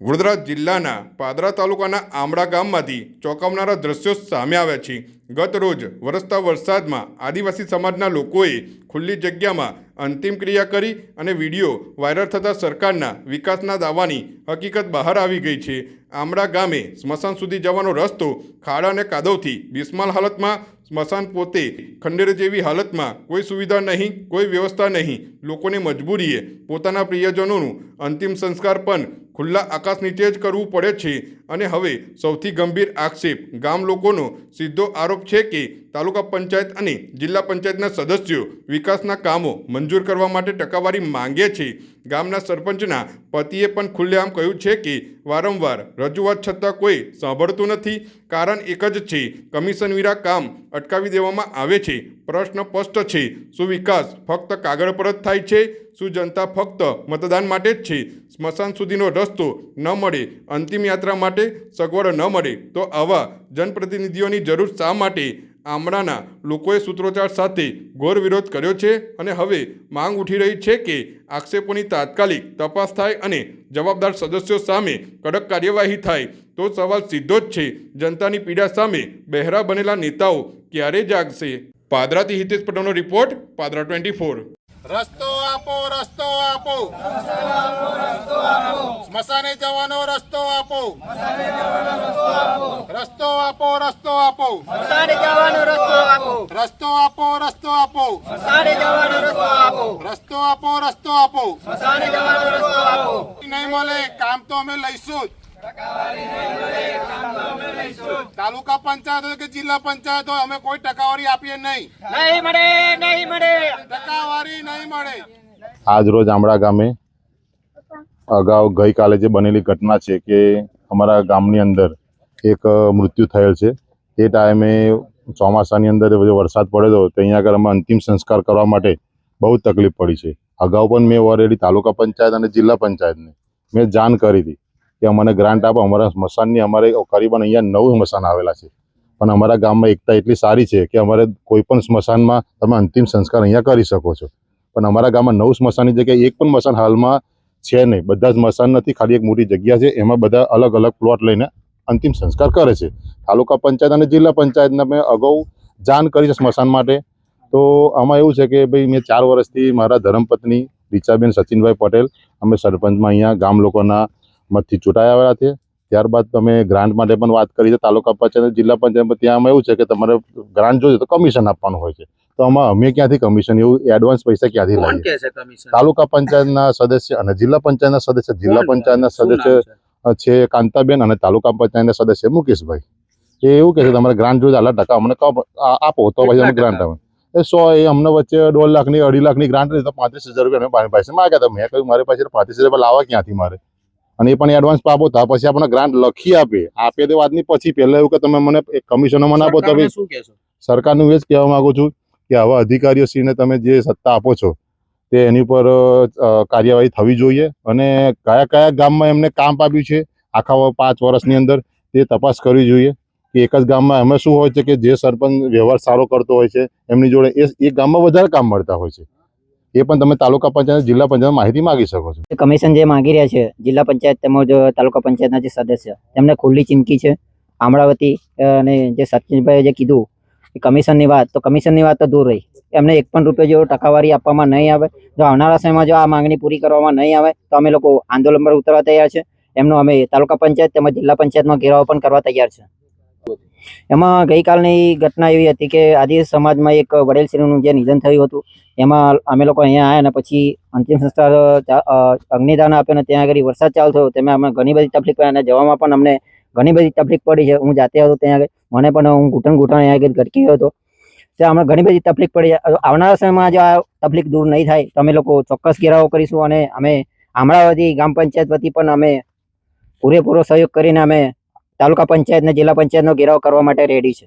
વડોદરા જિલ્લાના પાદરા તાલુકાના આમળા ગામમાંથી ચોંકાવનારા દ્રશ્યો સામે આવ્યા છે. ગત રોજ વરસતા વરસાદમાં આદિવાસી સમાજના લોકોએ ખુલ્લી જગ્યામાં અંતિમ ક્રિયા કરી અને વીડિયો વાયરલ થતાં સરકારના વિકાસના દાવાની હકીકત બહાર આવી ગઈ છે. આમડા ગામે સ્મશાન સુધી જવાનો રસ્તો ખાડા અને કાદવથી બિસ્માલ હાલતમાં સ્મશાન પોતે ખંડેર જેવી હાલતમાં કોઈ સુવિધા નહીં, કોઈ વ્યવસ્થા નહીં. લોકોને મજબૂરીએ પોતાના પ્રિયજનોનું અંતિમ સંસ્કાર પણ ખુલ્લા આકાશ નીચે જ કરવું પડે છે. અને હવે સૌથી ગંભીર આક્ષેપ ગામ લોકોનો સીધો આરોપ છે કે તાલુકા પંચાયત અને જિલ્લા પંચાયતના સદસ્યો વિકાસના કામો મંજૂર કરવા માટે ટકાવારી માંગે છે. ગામના સરપંચના પતિએ પણ ખુલ્લેઆમ કહ્યું છે કે વારંવાર રજૂઆત છતાં કોઈ સાંભળતું નથી. કારણ એક જ છે, કમિશન વિરા કામ અટકાવી દેવામાં આવે છે. પ્રશ્ન સ્પષ્ટ છે, શું વિકાસ ફક્ત કાગળ પર જ થાય છે? શું જનતા ફક્ત મતદાન માટે જ છે? સ્મશાન સુધીનો રસ્તો ન મળે, અંતિમ યાત્રા માટે સગવડ ન મળે. તો આવા જનપ્રતિનિધિઓની જરૂર શા માટે? આમળાના લોકોએ સૂત્રોચ્ચાર સાથે ઘોર વિરોધ કર્યો છે અને હવે માંગ ઉઠી રહી છે કે આક્ષેપોની તાત્કાલિક તપાસ થાય અને જવાબદાર સદસ્યો સામે કડક કાર્યવાહી થાય. તો સવાલ સીધો જ છે, જનતાની પીડા સામે બહેરા બનેલા નેતાઓ ક્યારે જાગશે? પાદરાથી હિતેશ પટેલનો રિપોર્ટ, પાદરા ટ્વેન્ટી ફોર. રસ્તો આપો રસ્તો આપો. સ્મશાને જવાનો રસ્તો આપો. રસ્તો આપો રસ્તો આપો. રસ્તો આપો. રસ્તો આપો રસ્તો આપો. સારે જવાનો રસ્તો આપો. રસ્તો આપો રસ્તો આપો. સારે જવાનો રસ્તો આપો. નહીં મળે કામ તો અમે લઈશું જ. તાલુકા પંચાયત હોય કે જિલ્લા પંચાયત હોય અમે કોઈ ટકાવારી આપીએ નહીં. નહીં મળે નહીં મળે. ટકાવારી નહીં મળે. આજ રોજ આમડા ગામે અગાઉ ગઈકાલે જે બનેલી ઘટના છે કે અમારા ગામની અંદર એક મૃત્યુ થયેલ છે. તે ટાઈમે ચોમાસાની અંદર જે વરસાદ પડ્યો તો અહીંયા આગળ અમે અંતિમ સંસ્કાર કરવા માટે બહુ તકલીફ પડી છે. અગાઉ પણ મેં ઓલરેડી તાલુકા પંચાયત અને જિલ્લા પંચાયતને મેં જાણ કરી હતી. કે અમને ગ્રાન્ટ આપો. અમારા સ્મશાનની અમારે કરીબન અહીંયા નવ સ્મશાન આવેલા છે. પણ અમારા ગામમાં એકતા એટલી સારી છે કે અમારે કોઈ પણ સ્મશાનમાં તમે અંતિમ સંસ્કાર અહીંયા કરી શકો છો. પણ અમારા ગામમાં નવ સ્મશાનની જગ્યાએ એક પણ સ્મશાન હાલમાં છે નહીં. બધા જ સ્મશાન નથી. ખાલી એક મોટી જગ્યા છે. એમાં બધા અલગ અલગ પ્લોટ લઈને અંતિમ સંસ્કાર કરે છે. તાલુકા પંચાયત અને જિલ્લા પંચાયતને મેં અગાઉ જાણ કરી છે સ્મશાન માટે. તો આમાં એવું છે કે ભાઈ મેં ચાર વર્ષથી મારા ધર્મપત્ની રીચાબેન સચિનભાઈ પટેલ. અમે સરપંચમાં અહીંયા ગામ લોકોના મતથી ચૂંટાઈ આવેલા છે. ત્યારબાદ તમે ગ્રાન્ટ માટે પણ વાત કરી છે તાલુકા પંચાયત જિલ્લા પંચાયત ત્યાં એવું છે કે તમારે ગ્રાન્ટ જોઈએ તો કમિશન આપવાનું હોય છે. તો આમાં અમે ક્યાંથી કમિશન એવું એડવાન્સ પૈસા ક્યાંથી લાવીએ તાલુકા પંચાયતના સદસ્ય અને જિલ્લા પંચાયતના સદસ્ય. જિલ્લા પંચાયતના સદસ્ય છે? કાંતાબેન અને તાલુકા પંચાયતના સદસ્ય મુકેશભાઈ. એ એવું કહે છે તમારે ગ્રાન્ટ જોઈએ તો આટલા ટકા અમને આપો તો પછી અમે ગ્રાન્ટ આવે એ સો એ અમને વચ્ચે દોઢ લાખની અઢી લાખની ગ્રાન્ટ તો પાંત્રીસ હજાર રૂપિયા અમે પાસે માગ્યા હતા. મેં કહ્યું મારી પાસે પાંત્રીસ હજાર રૂપિયા લાવવા ક્યાંથી મારે? અને એ પણ એડવાન્સ આપો તો પછી આપણને ગ્રાન્ટ લખી આપે. આપે તે વાતની પછી પહેલા એવું કે તમે મને એક કમિશનો મને આપો તો સરકારને એ જ કહેવા માંગુ છું કે આવા અધિકારીઓશ્રીને તમે જે સત્તા આપો છો તે એની પર કાર્યવાહી થવી જોઈએ. અને કયા કયા ગામમાં એમને કામ આપ્યું છે આખા પાંચ વર્ષની અંદર તે તપાસ કરવી જોઈએ. કે એક જ ગામમાં એમાં શું હોય છે કે જે સરપંચ વ્યવહાર સારો કરતો હોય છે એમની જોડે એ એ ગામમાં વધારે કામ મળતા હોય છે. એ પણ તમે તાલુકા પંચાયત, જિલ્લા પંચાયત માહિતી માગી શકો છો. કમિશન જે માંગી રહ્યા છે, જિલ્લા પંચાયત તેમજ તાલુકા પંચાયતના જે સદસ્ય, તેમને ખુલ્લી ચીમકી છે. અમરાવતી અને જે સચિનભાઈએ જે કીધું કમિશનની વાત, તો કમિશનની વાત તો દૂર રહી. એમને એક પણ રૂપિયા જેવો ટકાવારી આપવામાં નહીં આવે. જો આવનારા સમયમાં જો આ માંગણી પૂરી કરવામાં નહીં આવે, તો અમે લોકો આંદોલન પર ઉતરવા તૈયાર છે. એમનો અમે તાલુકા પંચાયત તેમજ જિલ્લા પંચાયતમાં ઘેરાવો પણ કરવા તૈયાર છે. એમાં ગઈકાલની ઘટના એવી હતી કે આદિ સમાજમાં એક વડેલશ્રીનું જે નિધન થયું હતું, એમાં અમે લોકો અહીંયા આવ્યા અને પછી અંતિમ સંસ્કાર અગ્નિદાન આપ્યો અને ત્યાં આગળ વરસાદ ચાલુ થયો. તેમાં અમે ઘણી બધી તકલીફ પડી અને જવામાં પણ અમને ઘણી બધી તકલીફ પડી છે. હું જાતે હતો ત્યાં આગળ. મને પણ હું ઘૂંટણ ઘૂંટણ અહીંયા આગળ ગટકી હતો. ત્યાં અમને ઘણી બધી તકલીફ પડી. છે. આવનારા સમયમાં જો આ તકલીફ દૂર નહીં થાય. તો અમે લોકો ચોક્કસ ઘેરાવો કરીશું અને અમે અમરાવતી ગ્રામ પંચાયત વતી પણ અમે પૂરેપૂરો સહયોગ કરીને અમે તાલુકા પંચાયત અને જિલ્લા પંચાયતનો ઘેરાવ કરવા માટે રેડી છે.